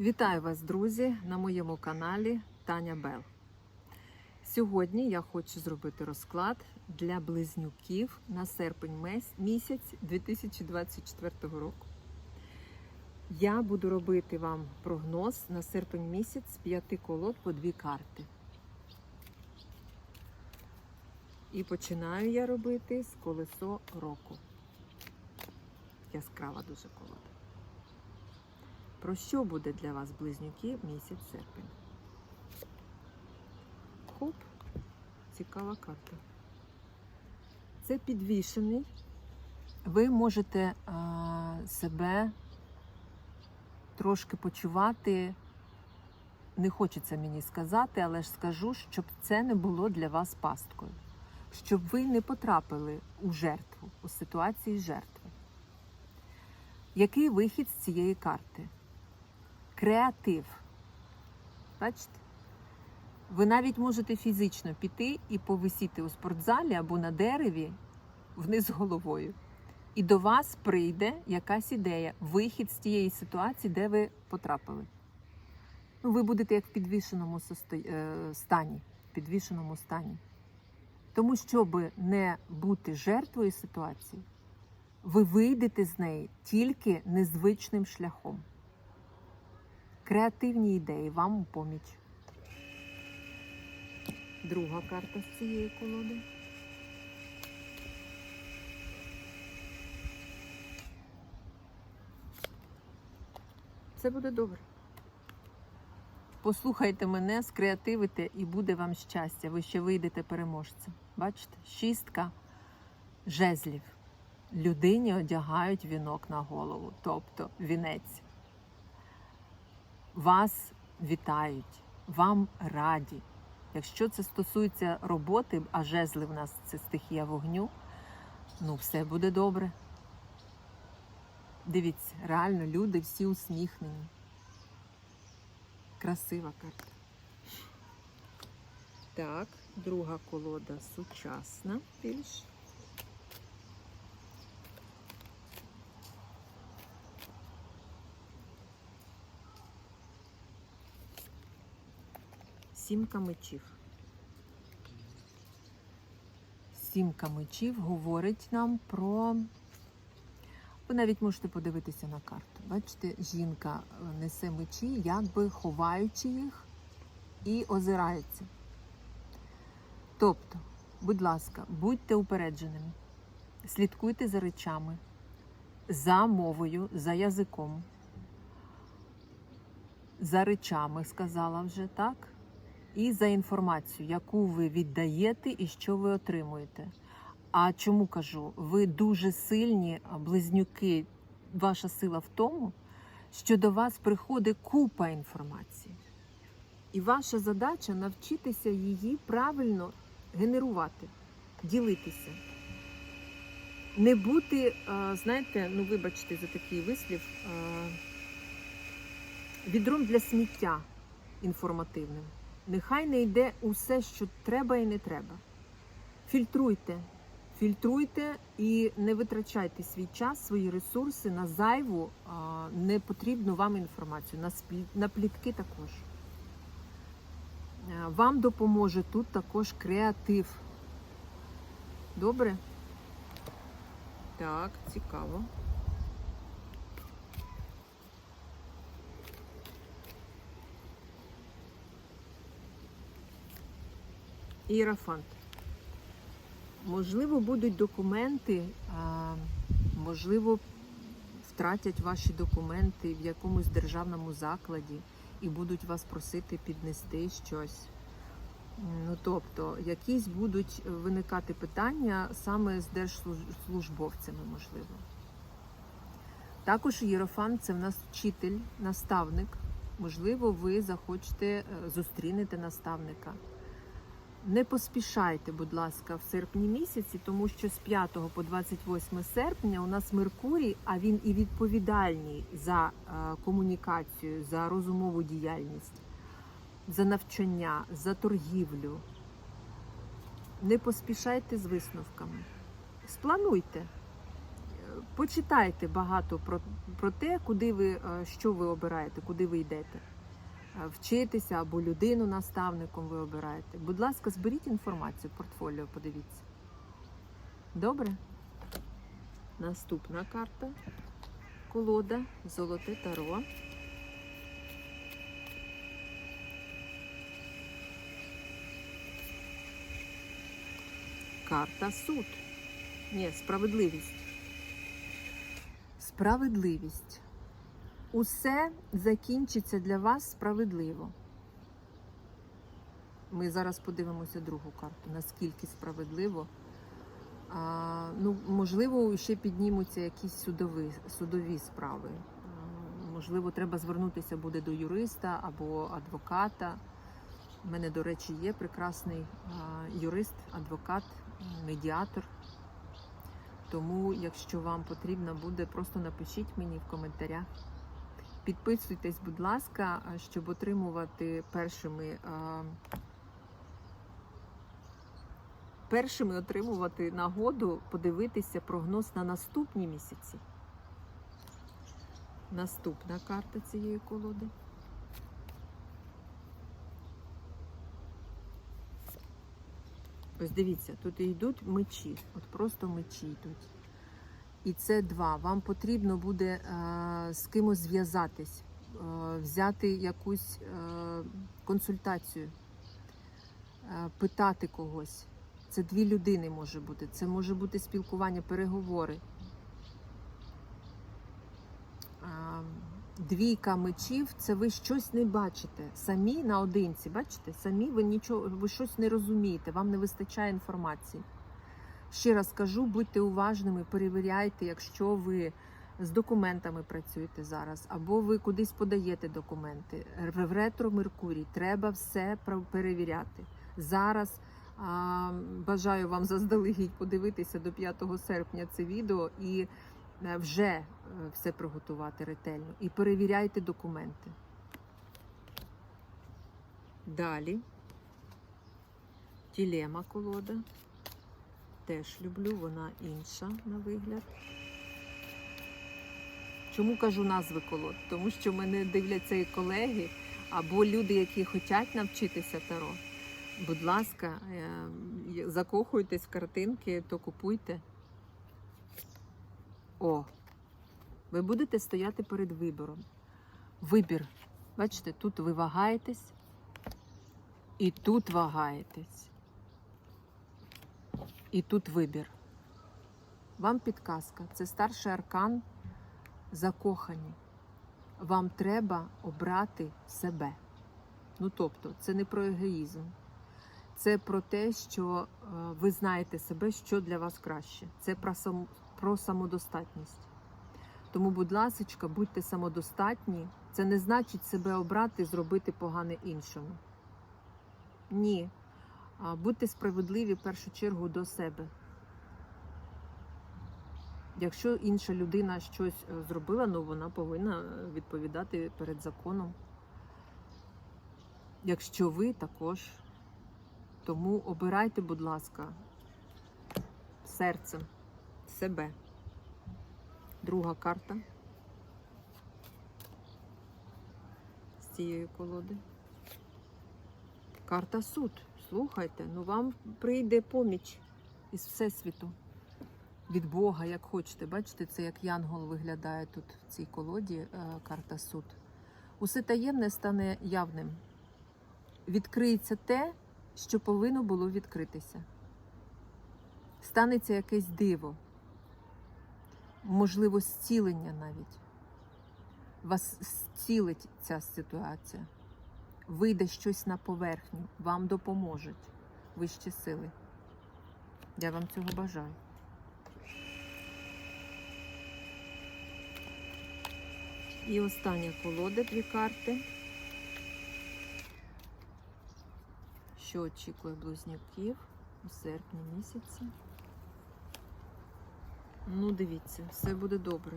Вітаю вас, друзі, на моєму каналі Таня Бел. Сьогодні я хочу зробити розклад для близнюків на серпень місяць 2024 року. Я буду робити вам прогноз на серпень місяць з п'яти колод по дві карти. І починаю я робити з колесо року. Яскрава дуже колода. Про що буде для вас близнюки місяць серпень? Хоп, цікава карта. Це підвішений. Ви можете а, себе трошки почувати, не хочеться мені сказати, але ж скажу, щоб це не було для вас пасткою. Щоб ви не потрапили у жертву, у ситуації жертви. Який вихід з цієї карти? Креатив. Бачите? Ви навіть можете фізично піти і повисіти у спортзалі або на дереві вниз головою. І до вас прийде якась ідея, вихід з тієї ситуації, де ви потрапили. Ну, ви будете як в підвішеному е, стані. Підвішеному стані. Тому, щоб не бути жертвою ситуації, ви вийдете з неї тільки незвичним шляхом. Креативні ідеї вам у поміч. Друга карта з цієї колоди. Це буде добре. Послухайте мене, скреативите і буде вам щастя. Ви ще вийдете переможцем. Бачите? Шістка жезлів. Людині одягають вінок на голову, тобто вінець вас вітають, вам раді. Якщо це стосується роботи, а жезли в нас це стихія вогню, ну все буде добре. Дивіться, реально люди всі усміхнені. Красива карта. Так, друга колода сучасна більш. Сімка мечів. Сімка мечів говорить нам про. Ви навіть можете подивитися на карту. Бачите, жінка несе мечі, якби ховаючи їх і озирається. Тобто, будь ласка, будьте упередженими, слідкуйте за речами, за мовою, за язиком, за речами, сказала вже так і за інформацію, яку ви віддаєте і що ви отримуєте. А чому кажу? Ви дуже сильні близнюки. Ваша сила в тому, що до вас приходить купа інформації. І ваша задача навчитися її правильно генерувати, ділитися. Не бути, знаєте, ну вибачте за такий вислів, відром для сміття інформативним. Нехай не йде усе, що треба і не треба. Фільтруйте, фільтруйте і не витрачайте свій час, свої ресурси на зайву, а, непотрібну вам інформацію, на, на плітки також. Е, Вам допоможе тут також креатив. Добре? Так, цікаво. Іерафант. Можливо, будуть документи, можливо, втратять ваші документи в якомусь державному закладі і будуть вас просити піднести щось. Ну, тобто, якісь будуть виникати питання саме з держслужбовцями, можливо. Також Єрофан це в нас вчитель, наставник. Можливо, ви захочете е, зустрінете наставника. Не поспішайте, будь ласка, в серпні місяці, тому що з 5 по 28 серпня у нас Меркурій, а він і відповідальний за е, комунікацію, за розумову діяльність, за навчання, за торгівлю. Не поспішайте з висновками. Сплануйте. почитайте багато про, про те, куди ви, е, що ви обираєте, куди ви йдете. Е, Вчитися або людину наставником ви обираєте. Будь ласка, зберіть інформацію, портфоліо, подивіться. Добре? Наступна карта. Колода, золоте таро. Карта суд. Ні, справедливість. Справедливість. Усе закінчиться для вас справедливо. Ми зараз подивимося другу карту. Наскільки справедливо. А, ну, можливо, ще піднімуться якісь судові, судові справи. А, можливо, треба звернутися буде до юриста або адвоката. У мене, до речі, є прекрасний а, юрист, адвокат, медіатор. Тому, якщо вам потрібно буде, просто напишіть мені в коментарях. Підписуйтесь, будь ласка, щоб отримувати першими. Першими отримувати нагоду подивитися прогноз на наступні місяці. Наступна карта цієї колоди. Ось дивіться, тут йдуть мечі, от просто мечі йдуть. І це два. Вам потрібно буде е, з кимось зв'язатись, е, взяти якусь е, консультацію, питати когось. Це дві людини може бути. Це може бути спілкування, переговори. Двійка мечів це ви щось не бачите. Самі наодинці, бачите? Самі ви нічого, ви щось не розумієте, вам не вистачає інформації. Ще раз кажу, будьте уважними, перевіряйте, якщо ви з документами працюєте зараз, або ви кудись подаєте документи. В ретро Меркурій треба все перевіряти. Зараз а, Бажаю вам заздалегідь подивитися до 5 серпня це відео і е, вже е, все приготувати ретельно. І перевіряйте документи. Далі. Тілема колода. Теж люблю, вона інша на вигляд. Чому кажу назви колод? Тому що мене дивляться і колеги, або люди, які хочуть навчитися таро. Будь ласка, е, закохуйтесь в картинки, то купуйте. О, ви будете стояти перед вибором. Вибір. Бачите, тут ви вагаєтесь і тут вагаєтесь. І тут вибір. Вам підказка. Це старший аркан закохані. Вам треба обрати себе. Ну тобто, це не про егоїзм. Це про те, що е, ви знаєте себе, що для вас краще. Це про, сам, про самодостатність. Тому, будь ласка, будьте самодостатні. Це не значить себе обрати, зробити погане іншому. Ні. Будьте справедливі в першу чергу до себе. Якщо інша людина щось е, зробила, ну вона повинна е, відповідати перед законом. Якщо ви також. Тому обирайте, будь ласка, серцем себе. Друга карта з цієї колоди. Карта суд. Слухайте, ну вам прийде поміч із Всесвіту. Від Бога, як хочете. Бачите, це як янгол виглядає тут в цій колоді е, карта суд. Усе таємне стане явним. Відкриється те, що повинно було відкритися. Станеться якесь диво, можливо, зцілення навіть. Вас зцілить ця ситуація. Вийде щось на поверхню, вам допоможуть вищі сили. Я вам цього бажаю. І остання колода, дві карти. Що очікує близнюків у серпні місяці? Ну, дивіться, все буде добре.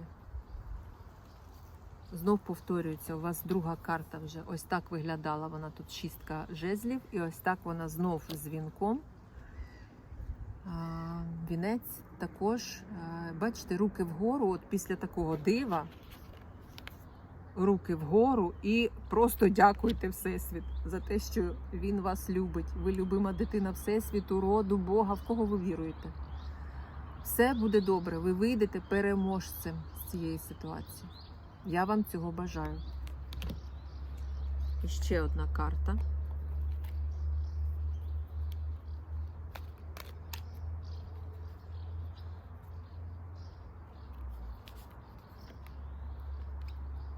Знов повторюється, у вас друга карта вже ось так виглядала вона тут шістка жезлів, і ось так вона знов з вінком. вінець також, бачите, руки вгору, от після такого дива, руки вгору і просто дякуйте Всесвіт за те, що він вас любить. Ви любима дитина Всесвіту, роду, Бога, в кого ви віруєте. Все буде добре, ви вийдете переможцем з цієї ситуації. Я вам цього бажаю. І ще одна карта.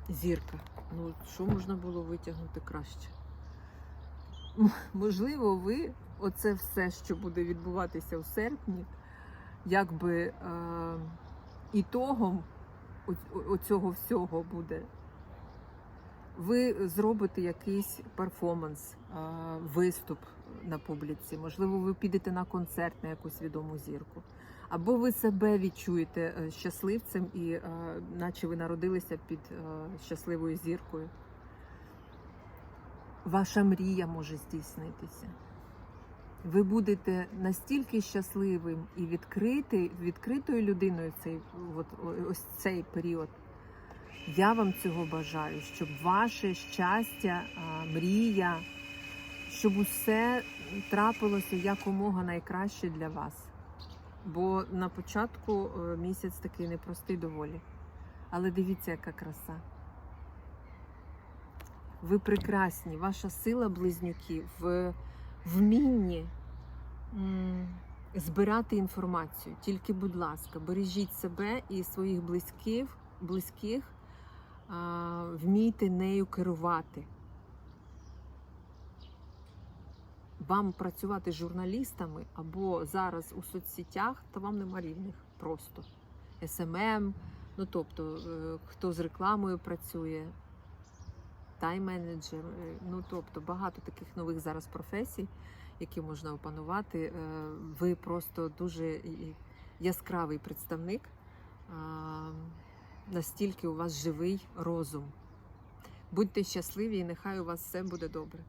Зірка. Ну, що можна було витягнути краще? Можливо, ви оце все, що буде відбуватися у серпні, якби е, ітогом оцього всього буде. Ви зробите якийсь перформанс, виступ на публіці. Можливо, ви підете на концерт на якусь відому зірку. Або ви себе відчуєте е, щасливцем, і е, наче ви народилися під е, щасливою зіркою. Ваша мрія може здійснитися. Ви будете настільки щасливим і відкрити, відкритою людиною цей, от, ось цей період. Я вам цього бажаю, щоб ваше щастя, мрія, щоб усе трапилося якомога найкраще для вас. Бо на початку е, місяць такий непростий доволі. Але дивіться, яка краса. Ви прекрасні, ваша сила близнюків в вмінні збирати інформацію. Тільки, будь ласка, бережіть себе і своїх близьких, близьких вмійте нею керувати. Вам працювати з журналістами або зараз у соцсетях, то вам нема рівних просто. СММ, ну тобто, е, хто з рекламою працює, тайм-менеджер, е, ну тобто багато таких нових зараз професій, які можна опанувати. Е, Ви просто дуже яскравий представник. Настільки у вас живий розум. Будьте щасливі і нехай у вас все буде добре.